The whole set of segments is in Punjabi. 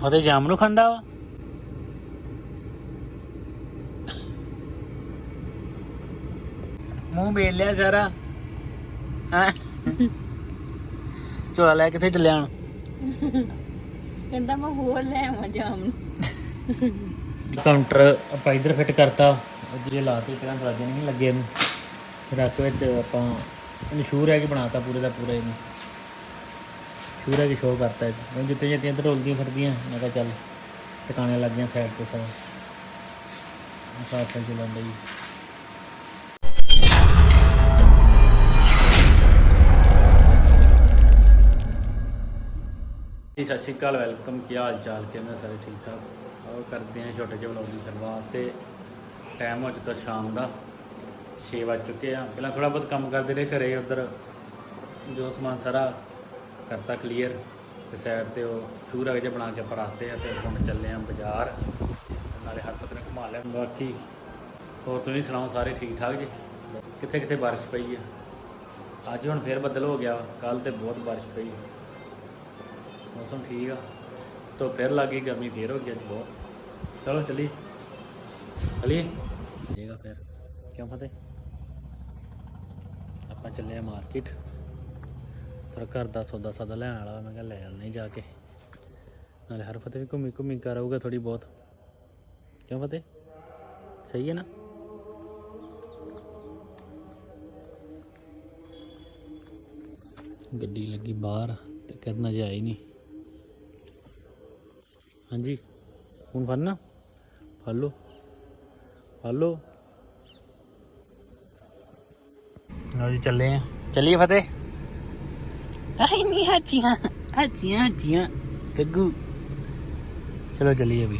ਫਤਿਹ ਜਾਮ ਨੂੰ ਖਾਂਦਾ ਵਾ? ਮੂੰਹ ਵੇਲ ਲਿਆ ਸਾਰਾ। ਹਾਂ? ਝੋਲਾ ਲੈ ਕਿੱਥੇ ਚੱਲਿਆ ਹੁਣ। ਕਹਿੰਦਾ ਮੈਂ ਹੋਰ ਲੈ ਆਵਾਂ ਜਾਮ ਨੂੰ। ਕਾਊਂਟਰ ਆਪਾਂ ਇਧਰ ਫਿੱਟ ਕਰਤਾ। ਉਧਰ ਲਾਤੇ ਪਹਿਲਾਂ ਦਰਵਾਜ਼ੇ ਨਹੀਂ ਲੱਗੇ ਇਹਨੂੰ। ਆਪੇ ਵਿੱਚ ਆਪਾਂ ਇਹਨੂੰ ਸ਼ੂਰ ਹੈ ਕਿ ਬਣਾਤਾ ਪੂਰੇ ਦਾ ਪੂਰਾ ਇਹਨੂੰ। ਸ਼ੂਰ ਕਿ ਸ਼ੋਅ ਕਰਤਾ ਇਹ ਹੁਣ ਜਿੱਤੇ ਜਿੱਤੇ ਇੱਧਰ ਫਿਰਦੀਆਂ, ਮੈਂ ਕਿਹਾ ਚੱਲ ਟਿਕਾਣੇ ਲੱਗ ਗਿਆ ਸਾਈਡ ਤੇ ਸਾਰਾ। ਸਾਫ਼ ਸਾਫ਼ ਚੱਲਦਾ ਜੀ ਜੀ, ਸਤਿ ਸ਼੍ਰੀ ਅਕਾਲ ਵੈਲਕਮ ਕੀ ਹਾਲ ਚਾਲ, ਕਿਵੇਂ ਸਾਰੇ ਠੀਕ ਠਾਕ? ਆਓ ਕਰਦੇ ਹਾਂ ਛੋਟੇ ਜਿਹੇ ਵਲੌਗ ਦੀ ਸ਼ੁਰੂਆਤ ਤੇ ਟਾਈਮ ਹੋ ਚੁੱਕਾ ਸ਼ਾਮ ਦਾ 6 ਵੱਜ ਚੁੱਕੇ ਆ। ਪਹਿਲਾਂ ਥੋੜਾ ਬਹੁਤ ਕੰਮ ਕਰਦੇ ਰਹੇ ਘਰੇ ਉਧਰ, ਜੋ ਸਮਾਨ ਸਾਰਾ ਕਰਤਾ ਕਲੀਅਰ ਤੇ ਸਾਈਡ ਤੇ ਉਹ ਸ਼ੂਰ ਅਗੇ ਬਣਾ ਕੇ ਆਪਾਂ ਰੱਖਦੇ ਆ ਤੇ ਹੁਣ ਚੱਲੇ ਆ ਬਾਜ਼ਾਰ। ਨਾਲੇ ਹਰਫਤ ਨੇ ਘੁਮਾ ਲਿਆ। ਬਾਕੀ ਹੋਰ ਤੁਸੀਂ ਸੁਣਾਓ, ਸਾਰੇ ਠੀਕ ਠਾਕ ਜੀ? ਕਿੱਥੇ ਕਿੱਥੇ ਬਾਰਿਸ਼ ਪਈ ਆ? ਅੱਜ ਹੁਣ ਫੇਰ ਬੱਦਲ ਹੋ ਗਿਆ ਕੱਲ ਤੇ ਬਹੁਤ ਬਾਰਿਸ਼ ਪਈ। ਮੌਸਮ ਠੀਕ ਆ। ਤੋਂ ਫਿਰ ਲੱਗੀ ਗਰਮੀ, ਫੇਰ ਹੋ ਗਈ ਅੱਜ ਬਹੁਤ। ਚਲੋ ਚੱਲੀ ਚਲੀਏ? ਜੇਗਾ ਫਿਰ। ਕਿਉਂ ਫਤਿਹ? ਆਪਾਂ ਚੱਲੇ ਆ ਮਾਰਕੀਟ ਪਰ ਘਰ ਦਾ ਸੌਦਾ ਸਾਦਾ ਲੈਣ ਵਾਲਾ, ਮੈਂ ਕਿਹਾ ਲੈ ਆਉਂਦੇ ਜਾ ਕੇ। ਨਾਲੇ ਹਰ ਫਤਿਹ ਵੀ ਘੁੰਮੀ ਘੁੰਮੀ ਕਰ ਆਊਗਾ ਥੋੜੀ ਬਹੁਤ। ਕਿਉਂ ਫਤਿਹ? ਸਹੀ ਹੈ ਨਾ? ਗੱਡੀ ਲੱਗੀ ਬਾਹਰ ਤੇ ਕਰਨਾ ਜਾਈ ਨਹੀਂ। ਹਾਂਜੀ, ਹੁਣ ਫੜਨਾ? ਫੜ ਲਓ। ਫੜ ਲਓ। ਲਓ ਜੀ, ਚੱਲੇ ਆ ਚੱਲੀਏ ਫਤਿਹ? ਆਈ ਨਹੀਂ ਹਾਚੀਆਂ ਹਾਚੀਆਂ ਹਾਚੀਆਂ ਗੱਗੂ। ਚਲੋ ਚੱਲੀਏ ਅਭੀ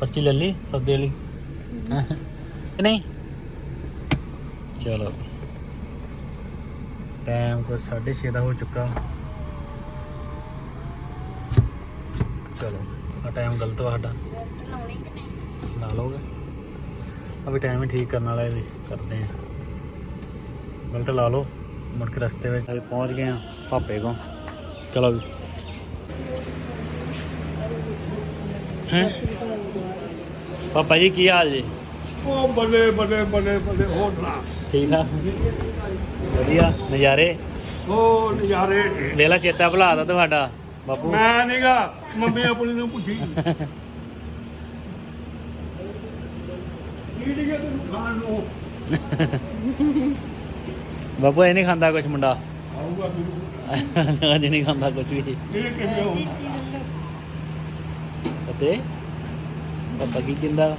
ਪਰਚੀ ਲੈ ਲਈ ਸੌਦੇ ਵਾਲੀ ਕਿ ਨਹੀਂ? ਚਲੋ। ਟਾਈਮ ਕੋ 6:30 ਦਾ ਹੋ ਚੁੱਕਾ। ਚਲੋ ਆ ਟਾਈਮ ਗਲਤ ਵਾ ਸਾਡਾ। ਲਾ ਲੋਗੇ ਅਭੀ ਟਾਈਮ ਹੀ ਠੀਕ ਕਰਨ ਵਾਲਾ ਹੈ ਵੀ। ਕਰਦੇ ਆ। ਗਲਤ ਲਾ ਲਓ। ਮੁੜ ਕੇ ਰਸਤੇ ਵਿੱਚ। ਅਸੀਂ ਪਹੁੰਚ ਗਏ ਆ ਭਾਪੇ ਕੋ ਚਲੋ ਵੀ। ਹੈਂ? ਪਾਪਾ ਜੀ ਕੀ ਹਾਲ ਜੀ? ਉਹ ਬੱਲੇ ਬੱਲੇ ਬੱਲੇ ਬੱਲੇ ਹੋਰ ਨਾ ਠੀਕ ਆ ਵਧੀਆ ਨਜ਼ਾਰੇ? ਉਹ ਨਜ਼ਾਰੇ। ਵੇਲਾ ਚੇਤਾ ਭੁਲਾ ਦਾ ਤੁਹਾਡਾ ਬਾਪੂ। ਮੈਂ ਨੀਗਾ ਮੰਮੀ ਆਪਣੀ ਨੂੰ ਪੁੱਛੀ। ਕੀ ਲਿਖਿਆ ਤੈਨੂੰ ਖਾਣ ਨੂੰ? ਬਾਪੂ ਇਹ ਨਹੀਂ ਖਾਂਦਾ ਕੁਛ ਮੁੰਡਾ। ਆਊਗਾ ਅੱਜ ਨਹੀਂ ਖਾਂਦਾ ਕੁਛ ਵੀ। ਇਹ ਕਿਵੇਂ ਹੋ ਅਤੇ ਪਾਪਾ ਕੀ ਕਹਿੰਦਾ?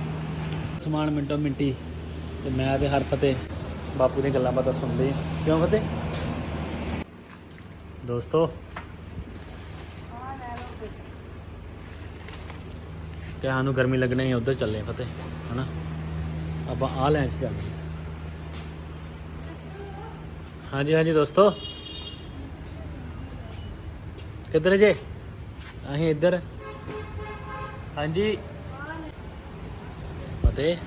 ਸਮਾਨ ਮਿੰਟੋ ਮਿੰਟੀ ਤੇ ਮੈਂ ਤੇ ਹਰ ਫਤਿਹ ਬਾਪੂ ਦੀਆਂ ਗੱਲਾਂ ਬਾਤਾਂ ਸੁਣਦੇ। ਕਿਉਂ ਫਤਿਹ? ਦੋਸਤੋ। ਕਿ ਸਾਨੂੰ ਗਰਮੀ ਲੱਗਣਾ ਹੀ ਉਧਰ ਚੱਲੇ ਹਾਂ ਫਤਿਹ ਹਨਾ? ਆਪਾਂ ਆ ਲੈਣ ਚ ਚੱਲਦੇ ਹਾਂ। ਹਾਂਜੀ ਹਾਂਜੀ ਦੋਸਤੋ। ਕਿੱਧਰ ਜੇ? ਅਸੀਂ ਇੱਧਰ। ਹਾਂਜੀ। ਫਤਿਹ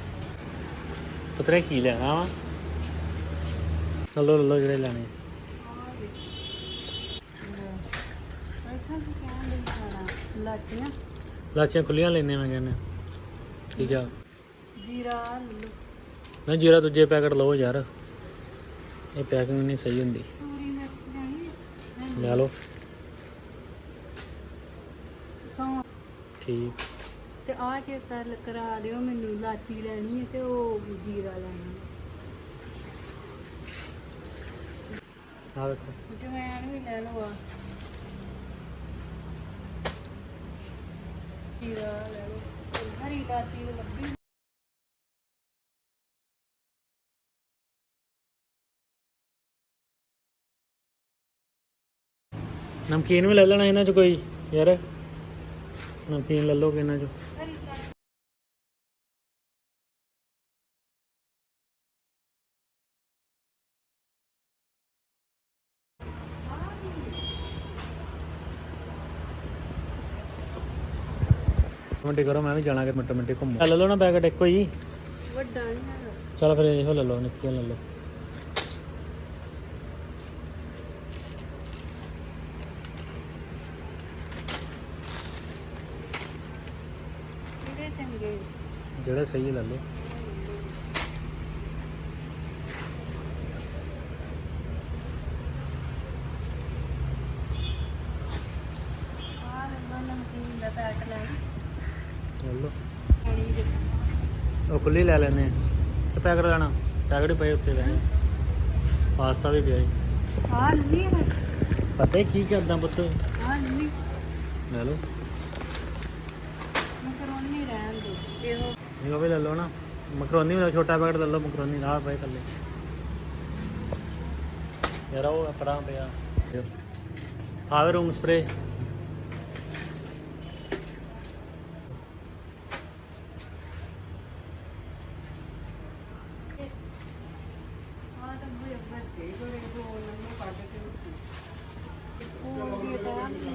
ਪੁੱਤਰੇ ਕੀ ਲੈਣਾ ਵਾ। ਲੈ ਲਓ ਜਿਹੜੇ ਲੈਣੇ। ਲਾਚੀਆਂ ਖੁੱਲੀਆਂ ਲੈਣੇ ਮੈਂ ਕਹਿੰਦਾ ਠੀਕ ਆ। ਜੀਰਾ ਨਾ ਜੀਰਾ ਦੂਜੇ ਪੈਕਟ ਲਓ ਯਾਰ। ਇਹ ਪੈਕਿੰਗ ਨਹੀਂ ਸਹੀ ਹੁੰਦੀ। ਲੈ ਲਓ। ਠੀਕ। ਤੇ ਆ ਚੇਤਾ ਕਰਾ ਦਿਓ ਮੈਨੂੰ ਲਾਚੀ ਲੈਣੀ ਹੈ ਤੇ ਉਹ ਜੀਰਾ ਲੈਣਾ। ਆ ਦੇਖੋ ਜਵੈਣ ਵੀ ਲੈ ਲਓ ਆ ਜੀਰਾ ਲੈ ਲਓ। ਹਰੀ ਲਾਚੀ ਲੱਭੀ। ਨਮਕੀਨ ਵੀ ਲੈ ਲੈਣਾ ਇਹਨਾਂ ਚ ਕੋਈ ਯਾਰ। ਨਮਕੀਨ ਲੈ ਲਓ ਇਹਨਾਂ ਚ। ਮਿੰਟ ਕਰੋ ਮੈਂ ਵੀ ਜਾਣਾ ਕਿ ਮਿੰਟੋ ਮਿੰਟੇ ਘੁੰਮ। ਲੈ ਲਓ ਨਾ ਪੈਕਟ ਇੱਕੋ ਹੀ। ਵੱਡਾ ਨਹੀਂ ਚਲ ਫਿਰ ਇਹੋ ਲੈ ਲਓ ਨਿੱਕੀਆਂ ਲੈ ਲਓ। ਜਿਹੜਾ ਸਹੀ ਹੈ ਲੈ ਲਓ। ਆ ਲੱਗਾ ਨਮਕੀਨ ਦਾ ਪੈਕਟ ਲੈਣਾ ਲੈ ਲਓ। ਪਾਣੀ ਦੇ ਉਹ ਖੁੱਲੀ ਲੈ ਲੈਨੇ ਆ। ਤੇ ਪੈਕਟ ਲੈਣਾ। ਪੈਕਟ ਹੀ ਪਏ ਉੱਤੇ ਵੈਸੇ ਪਾਸਤਾ ਵੀ ਪਿਆ ਜੀ ਆ ਲਈ ਹੈ। ਪਤਾ ਹੀ ਕੀ ਕਰਦਾ ਪੁੱਤ? ਆ ਲਈ ਲੈ ਲਓ ਮਕਰੋਨੀ ਰਹਿਣ ਦੋ ਤੇ ਉਹ ਵੀ ਲੈ ਲਓ ਨਾ। ਮਕਰੋਨੀ ਵੀ ਛੋਟਾ ਪੈਕਟ ਲੈ ਲਓ, ਮਕਰੋਨੀ ਨਾਲ ਪਏ ਥੱਲੇ। ਯਾਰ ਉਹ ਆਪਣਾ ਪਿਆ। ਆਵੇ ਰੂਮ ਸਪਰੇ ਆ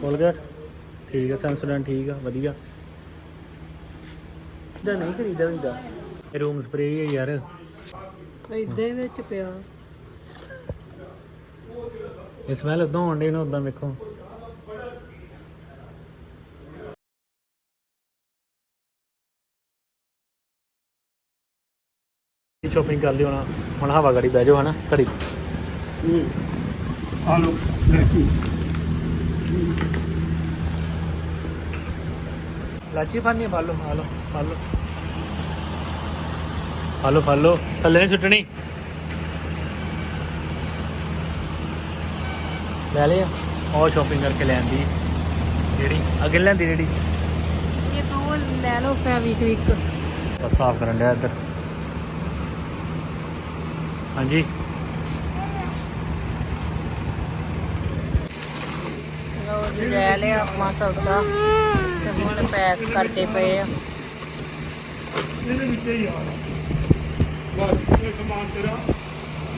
ਕੋਲਗੇਟ ਠੀਕ ਹੈ ਸੈਂਸੋਡੈਂਟ ਠੀਕ ਆ, ਵਧੀਆ। ਇਹਦਾ ਨਹੀਂ ਖਰੀਦਾ ਹੁੰਦਾ। ਰੂਮ ਸਪਰੇ ਹੀ ਯਾਰ। ਇਦਾਂ ਵਿੱਚ ਪਿਆ। ਇਹ ਸਮੈਲ ਉਦੋਂ ਆਉਂਦੀ ਨਾ ਉਦਾਂ ਵੇਖੋ। ਸ਼ੋਪਿੰਗ ਕਰ ਲਈ ਹੁਣ ਹੁਣ ਹਵਾ ਗੜੀ ਬਹਿ ਜਾਓ ਹਨਾ ਘੜੀ। ਆ ਲੋ ਲਾਚੀ ਫਾਨੀ ਫੜ ਲਓ ਆ ਫੜ ਲਓ ਥੱਲੇ ਨਹੀਂ ਸੁੱਟਣੀ। ਲੈ ਲਿਆ। ਉਹ ਸ਼ੋਪਿੰਗ ਕਰਕੇ ਲੈਂਦੀ ਜਿਹੜੀ ਅੱਗੇ ਲੈਂਦੀ ਜਿਹੜੀ। ਇਹ ਦੋ ਲੈ ਲਓ ਫੈਵਿਕਵਿਕ ਬਸ ਸਾਫ਼ ਕਰਨ ਡਿਆ ਇੱਧਰ। ਹਾਂਜੀ। ਲਓ ਜੀ ਲੈ ਲਿਆ ਆਪਾਂ ਸੌਦਾ ਤੇ ਹੁਣ ਪੈਕ ਕਰਦੇ ਪਏ ਆ। ਇਹਦੇ ਵਿੱਚ ਹੀ ਆ। ਬਸ ਇਹ ਸਮਾਨ ਤੇਰਾ।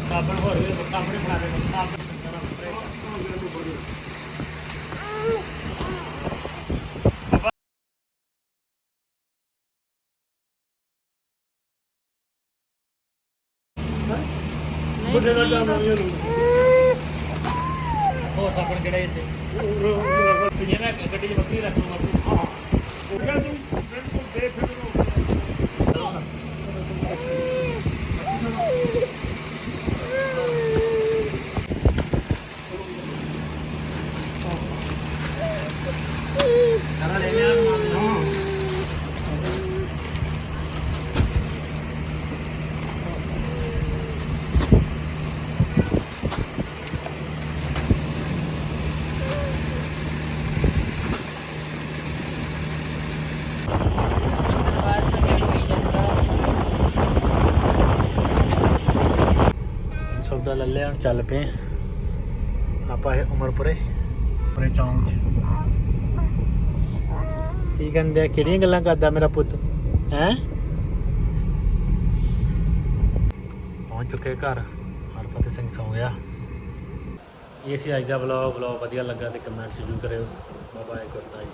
ਸਾਬਣ ਹੋਰ ਵੀ ਸਾਹਮਣੇ ਬਣਾ ਦੇ ਸਾਬਣ ਨਹੀਂ ਬੁੱਢੇ ਦਾ। ਠੀਕ ਜਾਮ ਆ। ਨਹੀਂ ਇਹਨੂੰ ਉਹ ਸਾਬਣ ਕਿਹੜਾ ਇੱਥੇ ਜਿਹੜਾ ਗੱਡੀ 'ਚ ਬੱਕਰੀ ਰੱਖ ਲਓ ਬਾਪੂ ਉਹ ਕਹਿੰਦਾ ਤੂੰ ਬਿਲਕੁਲ ਬੇਫਿਕਰ ਹੋ ਸਾਰਾ ਲੈ ਲਿਆ ਹਾਂ ਦਰਬਾਰ ਤੋਂ ਹੋਈ ਜਾਂਦਾ ਸੌਦਾ ਲੈ ਲਿਆ ਹੁਣ ਚੱਲ ਪਏ। ਆਪਾਂ ਇਹ ਉਮਰਪੁਰੇ ਉਮਰੇ ਚੌਂਕ ਕੀ ਕਹਿੰਦੇ ਆ, ਕਿਹੜੀਆਂ ਗੱਲਾਂ ਕਰਦਾ ਮੇਰਾ ਪੁੱਤ? ਹੈ? ਪਹੁੰਚ ਚੁੱਕੇ ਘਰ। ਹਰਫਤਿਹ ਸਿੰਘ ਸੌਂ ਗਿਆ। ਇਹ ਸੀ ਅੱਜ ਦਾ ਵਲੌਗ ਵਲੌਗ ਵਧੀਆ ਲੱਗਾ ਤੇ ਕਮੈਂਟ ਜ਼ਰੂਰ ਕਰਿਓ। Bye bye good night